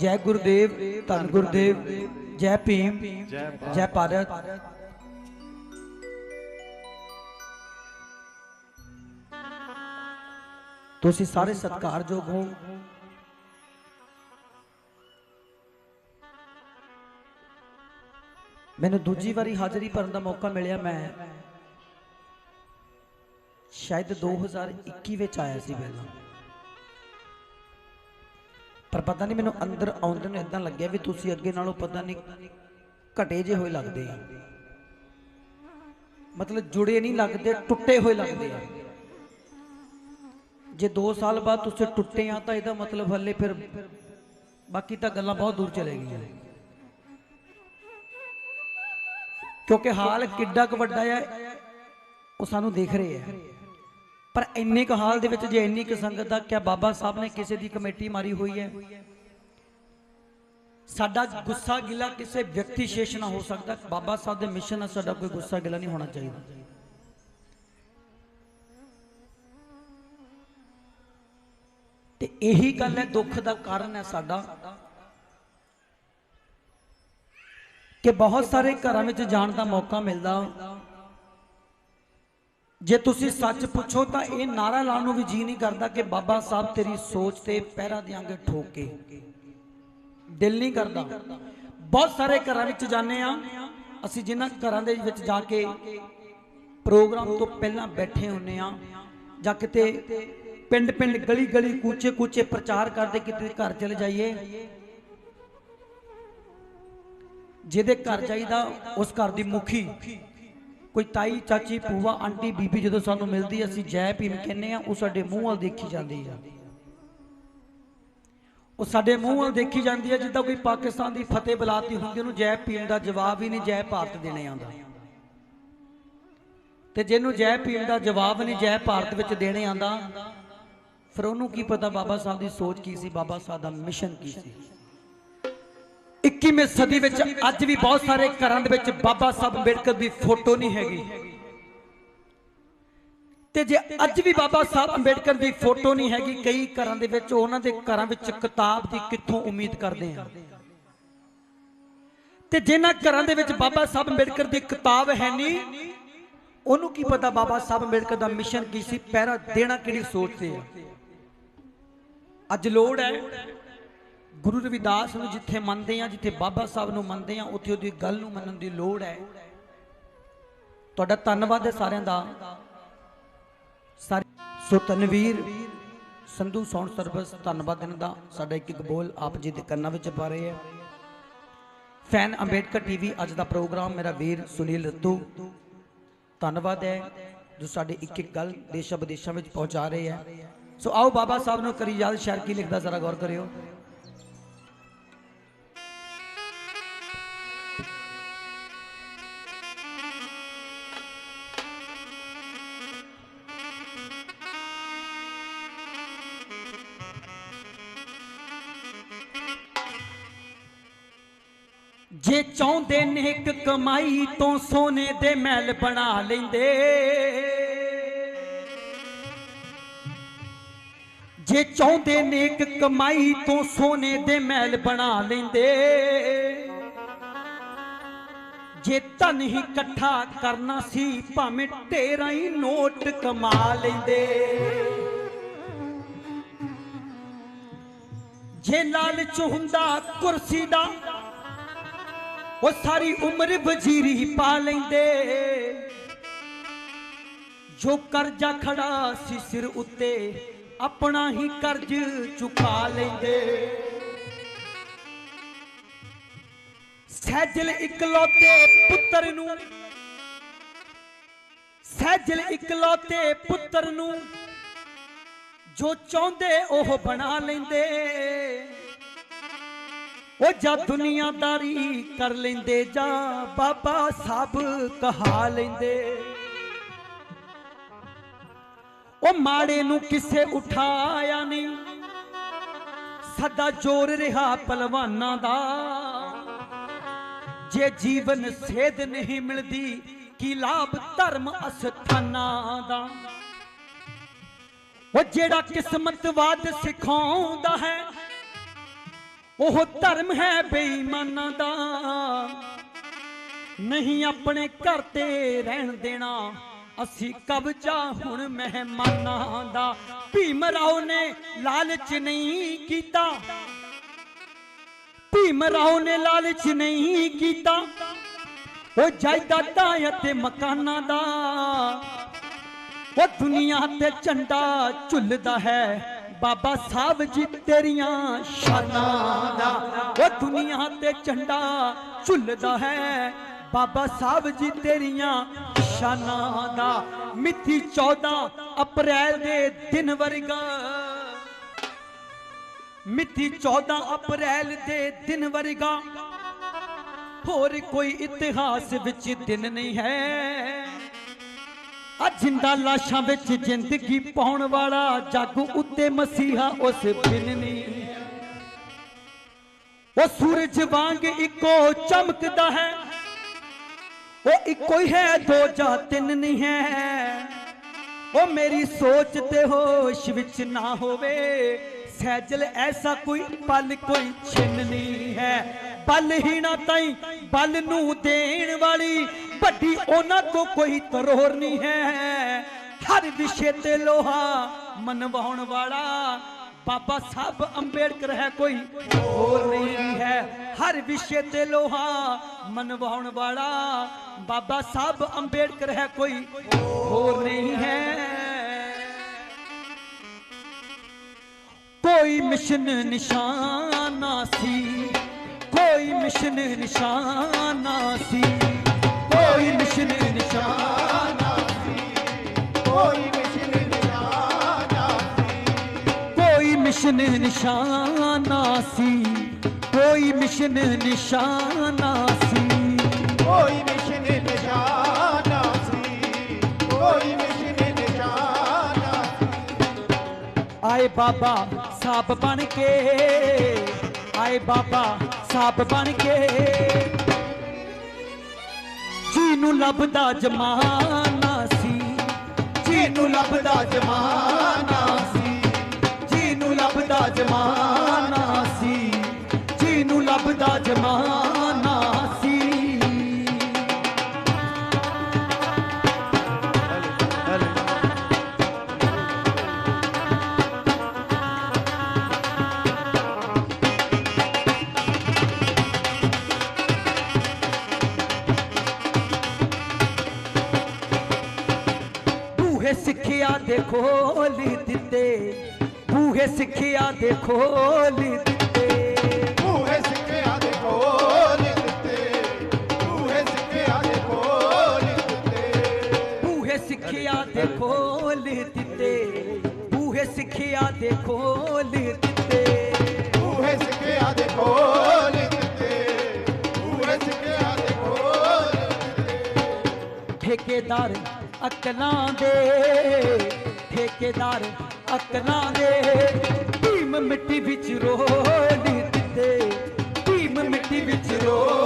ਜੈ ਗੁਰਦੇਵ, ਧੰਨ ਗੁਰਦੇਵ, ਜੈ ਭੀਮ, ਜੈ ਭਾਰਤ। ਤੁਸੀਂ ਸਾਰੇ ਸਤਿਕਾਰਯੋਗ ਹੋ। ਮੈਨੂੰ ਦੂਜੀ ਵਾਰੀ ਹਾਜ਼ਰੀ ਭਰਨ ਦਾ ਮੌਕਾ ਮਿਲਿਆ ਮੈਂ। ਸ਼ਾਇਦ 2021 ਵਿੱਚ ਆਇਆ ਸੀ ਪਹਿਲਾਂ। ਪਰ ਪਤਾ ਨਹੀਂ ਮੈਨੂੰ ਅੰਦਰ ਆਉਂਦੇ ਨੂੰ ਇਦਾਂ ਲੱਗਿਆ ਵੀ ਤੁਸੀਂ ਅੱਗੇ ਨਾਲੋਂ ਪਤਾ ਨਹੀਂ ਘਟੇ ਜੇ ਹੋਏ ਲੱਗਦੇ ਆ। ਮਤਲਬ ਜੁੜੇ ਨਹੀਂ ਲੱਗਦੇ, ਟੁੱਟੇ ਹੋਏ ਲੱਗਦੇ ਆ। ਜੇ 2 ਸਾਲ ਬਾਅਦ ਤੁਸੀਂ ਟੁੱਟੇ ਆ ਤਾਂ ਇਹਦਾ ਮਤਲਬ ਹੱਲੇ ਫਿਰ ਬਾਕੀ ਤਾਂ ਗੱਲਾਂ ਬਹੁਤ ਦੂਰ ਚਲੇ ਗਈਆਂ। ਕਿਉਂਕਿ ਹਾਲ ਕਿੱਡਾ ਕੁ ਵੱਡਾ ਹੈ ਉਹ ਸਾਨੂੰ ਦੇਖ ਰਹੇ ਹੈ ਪਰ ਇੰਨੇ ਕੁ ਹਾਲ ਦੇ ਵਿੱਚ ਜੇ ਇੰਨੀ ਕੁ ਸੰਗਤ ਦਾ ਕਿਆ ਬਾਬਾ ਸਾਹਿਬ ਨੇ ਕਿਸੇ ਦੀ ਕਮੇਟੀ ਮਾਰੀ ਹੋਈ ਹੈ? ਸਾਡਾ ਗੁੱਸਾ ਗਿਲਾ ਕਿਸੇ ਵਿਅਕਤੀ ਸ਼ੇਸ਼ ਨਾ ਹੋ ਸਕਦਾ। ਬਾਬਾ ਸਾਹਿਬ ਦੇ ਮਿਸ਼ਨ ਨਾਲ ਸਾਡਾ ਕੋਈ ਗੁੱਸਾ ਗਿਲਾ ਨਹੀਂ ਹੋਣਾ ਚਾਹੀਦਾ। ਤੇ ਇਹੀ ਗੱਲ ਹੈ, ਦੁੱਖ ਦਾ ਕਾਰਨ ਹੈ ਸਾਡਾ ਕਿ ਬਹੁਤ ਸਾਰੇ ਘਰਾਂ ਵਿੱਚ ਜਾਣ ਦਾ ਮੌਕਾ ਮਿਲਦਾ। ਜੇ ਤੁਸੀਂ ਸੱਚ ਪੁੱਛੋ ਤਾਂ ਇਹ ਨਾਰਾ ਲਾਉਣ ਨੂੰ ਵੀ ਜੀ ਨਹੀਂ ਕਰਦਾ ਕਿ ਬਾਬਾ ਸਾਹਿਬ ਤੇਰੀ ਸੋਚ ਤੇ ਪਹਿਰਾ ਦਿਆਂਗੇ ਠੋਕ। ਕੇ ਦਿਲ ਨਹੀਂ ਕਰਦਾ। ਬਹੁਤ ਸਾਰੇ ਘਰਾਂ ਵਿੱਚ ਜਾਂਦੇ ਆ ਅਸੀਂ ਜਿਨ੍ਹਾਂ ਘਰਾਂ ਦੇ ਵਿੱਚ ਜਾ ਕੇ ਪ੍ਰੋਗਰਾਮ ਤੋਂ ਪਹਿਲਾਂ ਬੈਠੇ ਹੁੰਨੇ ਆ ਜਾਂ ਕਿਤੇ ਪਿੰਡ ਪਿੰਡ ਗਲੀ ਗਲੀ ਕੂਚੇ ਕੂਚੇ ਪ੍ਰਚਾਰ ਕਰਦੇ ਕਿਤੇ ਘਰ ਚਲੇ ਜਾਈਏ। ਜਿਹਦੇ ਘਰ ਜਾਈਦਾ, ਉਸ ਘਰ ਦੀ ਮੁਖੀ। ਕੋਈ ਤਾਈ, ਚਾਚੀ, ਭੂਆ, ਆਂਟੀ, ਬੀਬੀ ਜਦੋਂ ਸਾਨੂੰ ਮਿਲਦੀ ਅਸੀਂ ਜੈ ਭੀਮ ਕਹਿੰਨੇ ਆ, ਉਹ ਸਾਡੇ ਮੂੰਹ ਵੱਲ ਦੇਖੀ ਜਾਂਦੀ ਆ। ਉਹ ਸਾਡੇ ਮੂੰਹ ਵੱਲ ਦੇਖੀ ਜਾਂਦੀ ਹੈ ਜਿੱਦਾਂ ਕੋਈ ਪਾਕਿਸਤਾਨ ਦੀ ਫਤਿਹ ਬੁਲਾਤੀ ਹੁੰਦੀ ਉਹਨੂੰ ਜੈ ਭੀਮ ਦਾ ਜਵਾਬ ਹੀ ਨਹੀਂ ਜੈ ਭਾਰਤ ਦੇਣੇ ਆਉਂਦਾ। ਤੇ ਜਿਹਨੂੰ ਜੈ ਭੀਮ ਦਾ ਜਵਾਬ ਨਹੀਂ ਜੈ ਭਾਰਤ ਵਿੱਚ ਦੇਣੇ ਆਂਦਾ ਫਿਰ ਉਹਨੂੰ ਕੀ ਪਤਾ ਬਾਬਾ ਸਾਹਿਬ ਦੀ ਸੋਚ ਕੀ ਸੀ, ਬਾਬਾ ਸਾਹਿਬ ਦਾ ਮਿਸ਼ਨ ਕੀ ਸੀ? 21ਵੀਂ ਸਦੀ ਵਿੱਚ ਅੱਜ ਵੀ ਬਹੁਤ ਸਾਰੇ ਘਰਾਂ ਦੇ ਵਿੱਚ ਬਾਬਾ ਸਾਹਿਬ ਅੰਬੇਡਕਰ ਦੀ ਫੋਟੋ ਨਹੀਂ ਹੈਗੀ। ਤੇ ਜੇ ਅੱਜ ਵੀ ਬਾਬਾ ਸਾਹਿਬ ਅੰਬੇਡਕਰ ਦੀ ਫੋਟੋ ਨਹੀਂ ਹੈਗੀ, ਕਈ ਘਰਾਂ ਦੇ ਵਿੱਚ ਉਹਨਾਂ ਦੇ ਘਰਾਂ ਵਿੱਚ ਕਿਤਾਬ ਦੀ ਕਿੱਥੋਂ ਉਮੀਦ ਕਰਦੇ ਆ? ਤੇ ਜਿਨ੍ਹਾਂ ਘਰਾਂ ਦੇ ਵਿੱਚ ਬਾਬਾ ਸਾਹਿਬ ਅੰਬੇਡਕਰ ਦੀ ਕਿਤਾਬ ਹੈ ਨਹੀਂ, ਉਹਨੂੰ ਕੀ ਪਤਾ ਬਾਬਾ ਸਾਹਿਬ ਅੰਬੇਡਕਰ ਦਾ ਮਿਸ਼ਨ ਕੀ ਸੀ, ਪਹਿਰਾ ਦੇਣਾ ਕਿਹੜੀ ਸੋਚ ਤੇ ਆ? ਅੱਜ ਲੋੜ ਹੈ ਗੁਰੂ ਰਵਿਦਾਸ ਨੂੰ ਜਿੱਥੇ ਮੰਨਦੇ ਆ ਜਿੱਥੇ ਬਾਬਾ ਸਾਹਿਬ ਨੂੰ ਮੰਨਦੇ ਆ ਉੱਥੇ ਉਹਦੀ ਗੱਲ ਨੂੰ ਮੰਨਣ ਦੀ ਲੋੜ ਹੈ। ਤੁਹਾਡਾ ਧੰਨਵਾਦ ਹੈ ਸਾਰਿਆਂ ਦਾ। ਸਾਰੇ ਸੋ ਤਨਵੀਰ, ਸੰਧੂ ਸਾਊਂਡ ਸਰਵਿਸ, ਧੰਨਵਾਦ ਇਹਨਾਂ ਦਾ। ਸਾਡਾ ਇੱਕ ਇੱਕ ਬੋਲ ਆਪ ਜੀ ਦੇ ਕੰਨਾਂ ਵਿੱਚ ਪਾ ਰਹੇ ਹੈ। ਫੈਨ ਅੰਬੇਡਕਰ ਟੀਵੀ, ਅੱਜ ਦਾ ਪ੍ਰੋਗਰਾਮ ਮੇਰਾ ਵੀਰ ਸੁਨੀਲ ਰੱਤੂ। ਧੰਨਵਾਦ ਹੈ, ਜੋ ਸਾਡੇ ਇੱਕ ਇੱਕ ਗੱਲ ਦੇਸ਼ਾਂ ਵਿਦੇਸ਼ਾਂ ਵਿੱਚ ਪਹੁੰਚਾ ਰਹੇ ਹੈ। ਸੋ ਆਓ ਬਾਬਾ ਸਾਹਿਬ ਨੂੰ ਕਰੀ ਯਾਦ ਸ਼ਾਇਰ ਕੀ ਲਿਖਦਾ, ਜ਼ਰਾ ਗੌਰ ਕਰਿਓ। ਜੇ ਚਾਹੁੰਦੇ ਨੇ ਇੱਕ ਕਮਾਈ ਤੋਂ ਸੋਨੇ ਦੇ ਮਹਿਲ ਬਣਾ ਲੈਂਦੇ। ਜੇ ਚਾਹੁੰਦੇ ਨੇ ਇੱਕ ਕਮਾਈ ਤੋਂ ਸੋਨੇ ਦੇ ਮਹਿਲ ਬਣਾ ਲੈਂਦੇ। ਜੇ ਧਨ ਹੀ ਇਕੱਠਾ ਕਰਨਾ ਸੀ, ਭਾਵੇਂ ਢੇਰਾਂ ਹੀ ਨੋਟ ਕਮਾ ਲੈਂਦੇ। ਜੇ ਲਾਲਚ ਹੁੰਦਾ ਕੁਰਸੀ ਦਾ ਉਹ ਸਾਰੀ ਉਮਰ ਵਜ਼ੀਰੀ ਪਾ ਲੈਂਦੇ। ਜੋ ਕਰਜ਼ਾ ਖੜਾ ਸੀ ਸਿਰ ਉੱਤੇ, ਆਪਣਾ ਹੀ ਕਰਜ਼ ਚੁਕਾ ਲੈਂਦੇ। ਸਹਿਜਲ ਇਕਲੌਤੇ ਪੁੱਤਰ ਨੂੰ, ਸਹਿਜਲ ਇਕਲੌਤੇ ਪੁੱਤਰ ਨੂੰ, ਜੋ ਚਾਹੁੰਦੇ ਉਹ ਬਣਾ ਲੈਂਦੇ। ਉਹ ਜਾ ਦੁਨੀਆਦਾਰੀ ਕਰ ਲੈਂਦੇ ਜਾਂ ਬਾਬਾ ਸਭ ਕਹਾ ਲੈਂਦੇ। ਉਹ ਮਾੜੇ ਨੂੰ ਕਿਸੇ ਉਠਾਇਆ ਨਹੀਂ। ਸਦਾ ਜੋਰ ਰਿਹਾ ਪਹਿਲਵਾਨਾਂ ਦਾ। ਜੇ ਜੀਵਨ ਸੇਧ ਨਹੀਂ ਮਿਲਦੀ, ਕੀ ਲਾਭ ਧਰਮ ਅਸਥਾਨਾਂ ਦਾ? ਉਹ ਜਿਹੜਾ ਕਿਸਮਤਵਾਦ ਸਿਖਾਉਂਦਾ ਹੈ ਉਹ ਧਰਮ ਹੈ ਬੇਈਮਾਨਾਂ ਦਾ। ਨਹੀਂ ਆਪਣੇ ਘਰ ਤੇ ਰਹਿਣ ਦੇਣਾ, ਅਸੀਂ ਕਬਜ਼ਾ ਹੁਣ ਮਹਿਮਾਨਾਂ ਦਾ। ਭੀਮ ਰਾਓ ਨੇ ਲਾਲਚ ਨਹੀਂ ਕੀਤਾ। ਭੀਮ ਰਾਓ ਨੇ ਲਾਲਚ ਨਹੀਂ ਕੀਤਾ। ਉਹ ਜਾਇਦਾਦਾਂ ਅਤੇ ਮਕਾਨਾਂ ਦਾ। ਉਹ ਦੁਨੀਆ ਤੇ ਝੰਡਾ ਝੁੱਲਦਾ ਹੈ। ਬਾਬਾ ਸਾਹਿਬ ਜੀ ਤੇਰੀਆਂ ਸ਼ਾਨਾਂ ਦਾ, ਉਹ ਦੁਨੀਆ ਤੇ ਝੰਡਾ ਝੁੱਲਦਾ ਹੈ। ਬਾਬਾ ਸਾਹਿਬ ਜੀ ਤੇਰੀਆਂ ਸ਼ਾਨਾਂ ਦਾ, ਮਿੱਥੀ 14 ਅਪ੍ਰੈਲ ਦੇ ਦਿਨ ਵਰਗਾ। ਮਿੱਥੀ 14 ਅਪ੍ਰੈਲ ਦੇ ਦਿਨ ਵਰਗਾ। ਹੋਰ ਕੋਈ ਇਤਿਹਾਸ ਵਿੱਚ ਦਿਨ ਨਹੀਂ ਹੈ। ਆ ਜਿੰਦਾ ਲਾਸ਼ਾਂ ਵਿੱਚ ਜ਼ਿੰਦਗੀ ਪਾਉਣ ਵਾਲਾ ਜੱਗ ਉੱਤੇ ਮਸੀਹਾ ਉਸ ਦਿਨ ਨਹੀਂ ਉਹ ਸੂਰਜ ਵਾਂਗ ਇੱਕੋ ਚਮਕਦਾ ਹੈ। ਉਹ ਇੱਕੋ ਹੀ ਹੈ, ਦੋ ਜਾਂ ਤਿੰਨ ਨਹੀਂ ਹੈ। ਉਹ ਮੇਰੀ ਸੋਚ ਤੇ ਹੋਸ਼ ਵਿੱਚ ਨਾ ਹੋਵੇ। ਸਹਿਜਲ ਐਸਾ ਕੋਈ ਪਲ ਕੋਈ ਛਿਨ ਨਹੀਂ ਹੈ। ਪਲ ਹੀ ਨਾ ਤਾਈ ਪਲ ਨੂੰ ਦੇਣ ਵਾਲੀ ਵੱਡੀ ਉਹਨਾਂ ਤੋਂ ਕੋਈ ਤਰੋਰ ਨਹੀਂ ਹੈ। ਹਰ ਵਿਸ਼ੇ ਤੇ ਲੋਹਾ ਮਨਵਾਉਣ ਵਾਲਾ ਬਾਬਾ ਸਾਹਿਬ ਅੰਬੇਡਕਰ ਹੈ, ਕੋਈ ਹੋਰ ਨਹੀਂ ਹੈ। ਹਰ ਵਿਸ਼ੇ ਤੇ ਲੋਹਾ ਮਨਵਾਉਣ ਵਾਲਾ ਬਾਬਾ ਸਾਹਿਬ ਅੰਬੇਡਕਰ ਹੈ, ਕੋਈ ਹੋਰ ਨਹੀਂ ਹੈ। ਕੋਈ ਮਿਸ਼ਨ ਨਿਸ਼ਾਨਾ ਸੀ, ਕੋਈ ਮਿਸ਼ਨ ਨਿਸ਼ਾਨਾ ਸੀ। ਕੋਈ ਮਿਸ਼ਨ ਨਿਸ਼ਾਨਾ ਕੋਈ ਮਿਸ਼ਨ ਨਿਸ਼ਾਨਾ ਕੋਈ ਮਿਸ਼ਨ ਨਿਸ਼ਾਨਾ ਸੀ। ਕੋਈ ਮਿਸ਼ਨ ਨਿਸ਼ਾਨਾ ਸੀ। ਕੋਈ ਮਿਸ਼ਨ ਨਿਸ਼ਾਨਾ ਸੀ। ਕੋਈ ਮਿਸ਼ਨ ਨਿਸ਼ਾਨਾ ਆਏ ਬਾਬਾ ਸਾਬ ਬਣ ਕੇ। ਆਏ ਬਾਬਾ ਸਾਬ ਬਣ ਕੇ। ਜੀ ਲੱਭਦਾ ਜਮਾਨਾ ਸੀ ਜਿਹਨੂੰ ਲੱਭਦਾ ਜਮਾਨਾ ਖੋਲ ਦਿੱਤੇ। ਬੂਹੇ ਸਿੱਖਿਆ ਦੇ ਖੋਲ ਦਿੱਤੇ। ਬੂਹੇ ਸਿੱਕਿਆ ਦੇ ਦਿੱਤੇ। ਬੂਹੇ ਸਿੱਕਿਆ ਦੇ ਕੋਲ ਦਿੱਤੇ। ਬੂਹੇ ਸਿੱਖਿਆ ਦੇ ਖੋਲ ਦਿੱਤੇ। ਬੂਹੇ ਸਿੱਖਿਆ ਦੇ ਖੋਲ ਦਿੱਤੇ। ਬੂਹੇ ਦੇ ਠੇਕੇਦਾਰ ਅਕਲਾਂ ਦੇ। ਠੇਕੇਦਾਰ ਅਕਲਾਂ ਦੇ। ਭੀਮ ਮਿੱਟੀ ਵਿੱਚ ਰੋਲ ਦਿੱਤੇ। ਭੀਮ ਮਿੱਟੀ ਵਿੱਚ ਰੋਲ